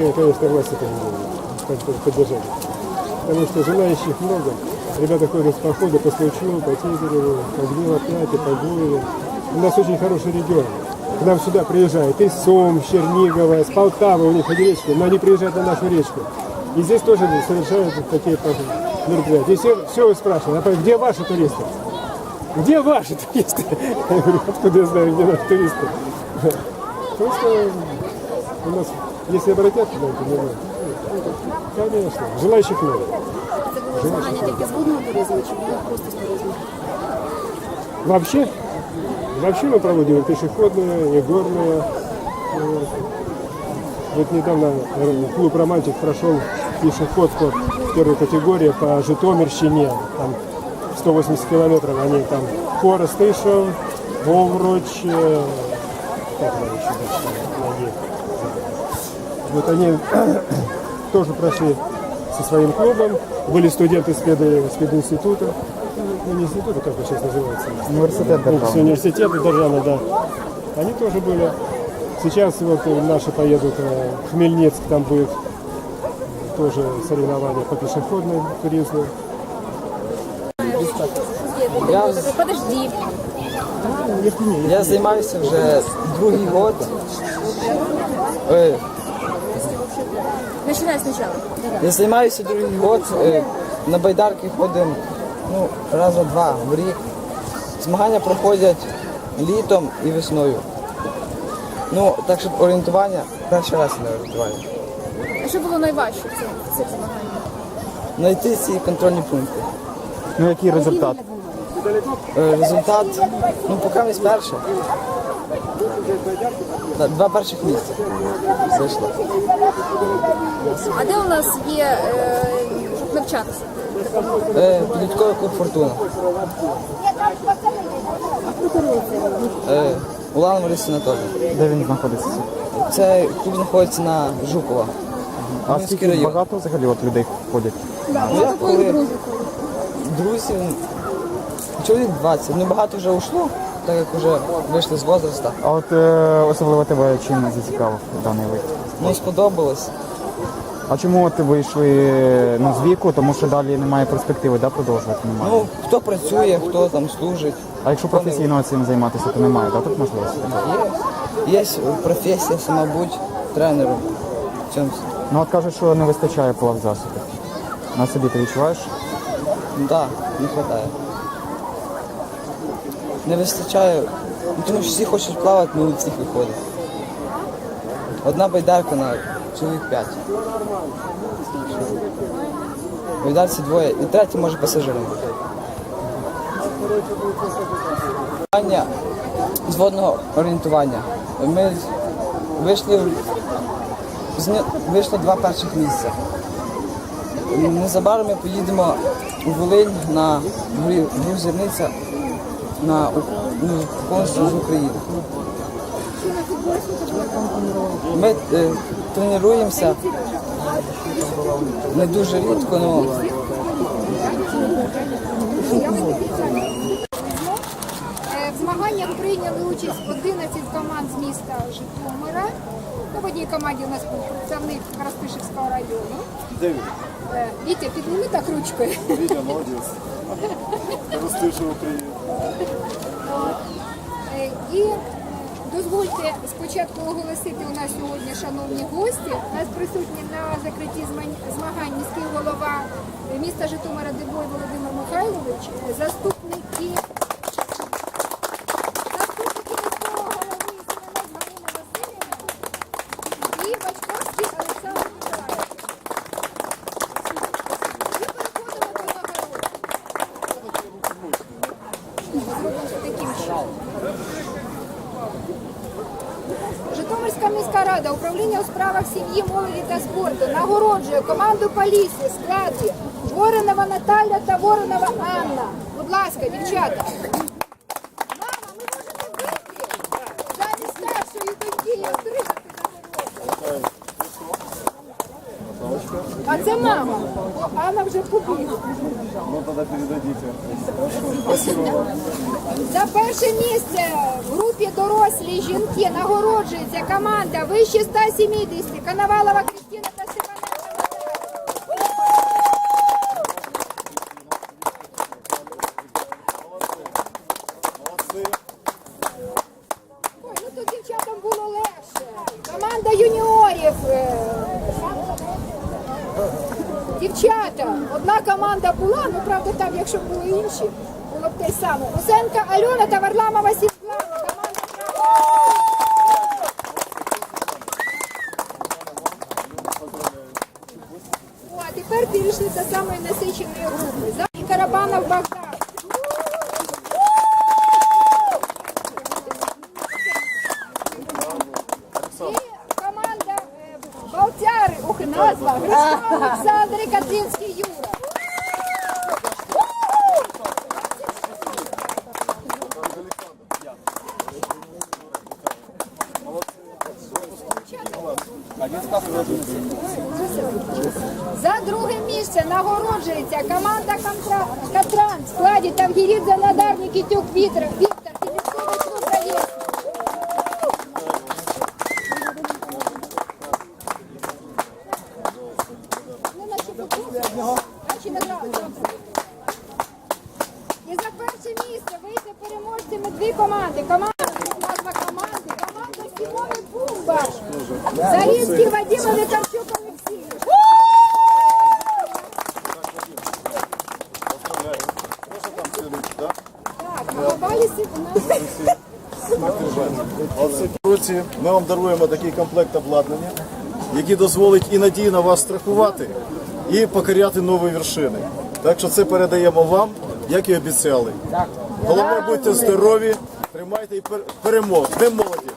Я, конечно, власти это не поддержать. Потому что желающих много. Ребята ходят с похода по Случу, по Тигреву, по Гнилопляте, по Гуеву. У нас очень хороший регион. К нам сюда приезжают из Сом, Чернигова, с Полтавы, у них речки, но они приезжают на нашу речку. И здесь тоже совершают такие мероприятия. И все, все спрашивают, а где ваши туристы? Где ваши туристы? Я говорю, откуда я знаю, где наши туристы? Просто у нас, если обратят туда, то не знаю. Конечно, желающих много. Це було змагання тільки з водного туризму чи було просто з туризму? Вообще, вообще мы проводим и пешеходные, и горные. Вот. Вот недавно э, клуб «Романтик» прошел пешеходку первой категории по Житомирщине. Там 180 километров они там Коростышев, Вовруч, э, как она еще дальше, ноги. Вот они тоже прошли со своим клубом. Были студенты спеды, спединститута. Ну, не института, как это сейчас называется. Університет Ну, с державний. университета державного, да. Они тоже были. Сейчас вот наши поедут э, в Хмельницк, там будет тоже соревнования по пешеходному туризму. Я, Подожди. я займаюся вже другий год. Начинай спочатку. Я займаюся другий год. е, На байдарки ходимо ну, раза два в рік. Змагання проходять літом і весною. Ну, так що орієнтування, перший раз на орієнтування. А що було найважче в цих- в цих змаганнях? Знайти ці контрольні пункти. Ну який результат? Е, Результат, ну поки не перше. Два перших місця зайшло. А де у нас є е, щоб навчатися? Е, Підлітковий клуб Фортуна. Е, Улан Борисівна теж. Де він знаходиться? Це клуб знаходиться на Жукова. А Мінський скільки район. багато взагалі от людей ходять? Ну, як коли друзів, чоловік 20. Ну багато вже ушло, так як вже вийшли з возраста. А от е, особливо тебе чим зацікавив даний вид? Ну сподобалось. А чому от ви йшли ну, з віку, тому що далі немає перспективи, да, продовжувати немає? Ну, хто працює, хто там служить. а якщо професійно цим займатися, то немає, да, тут можливості? Є, є професія, мабуть, тренером. в цьому. Ну от кажуть, що не вистачає плавзасобів. На собі ти відчуваєш? Так, не вистачає. Не вистачає, ну, тому що всі хочуть плавати, але не у всіх виходить. Одна байдарка на чоловік 5. Байдарці двоє і третій може пасажиром. Питання з водного орієнтування. Ми вийшли, в- зня- вийшло два перших місця. Незабаром ми поїдемо у Волинь на Зірниця на У- ну, повністю з України. Ми е, тренуємося не дуже рідко, але В змаганнях прийняли участь 11 команд з міста Житомира. Ну, В одній команді у нас був представник Коростишівського району. Е, Вітя, підніми так ручкою. Молодець. Україну. Е, І е, дозвольте спочатку оголосити у нас сьогодні, шановні гості. У нас присутні на закритті змагань- міський голова е, міста Житомира Дебой Володимир Михайлович, е, Житомирська міська рада, управління у справах сім'ї, молоді та спорту нагороджує команду поліції, в складі Воронова Наталя та Воронова Анна. Будь ласка, дівчата. Анна вже побігла. Ну тогда передадите. За перше місце в групі дорослі жінки нагороджується команда вище 170 Коновалова Кристина та Степаненко Наталя. Молодцы. Ой, ну тут дівчатам було легше. Команда юніорів. е, Дівчата, одна команда була, ну правда там, якщо були інші, було б те саме. Усенка Альона та Варламова О, а тепер перейшли до самої насиченої групи. За Карабанов Богдан. назва, Грицько Олександр і Катринський Юра. За друге місце нагороджується команда «Контра- Катран в складі Тавгірідзе Надар Нікітюк Віктор, Перше місце вийшли переможцями дві команди. Команда, назва команди, команда Сімони Бумбаш. Залінський Вадим Вітарчук Олексій. Році ми вам даруємо такий комплект обладнання, який дозволить і надійно вас страхувати, і покоряти нові вершини. Так що це передаємо вам, як і обіцяли. Головне, будьте здорові, тримайте і пер- перемог. Де молоді?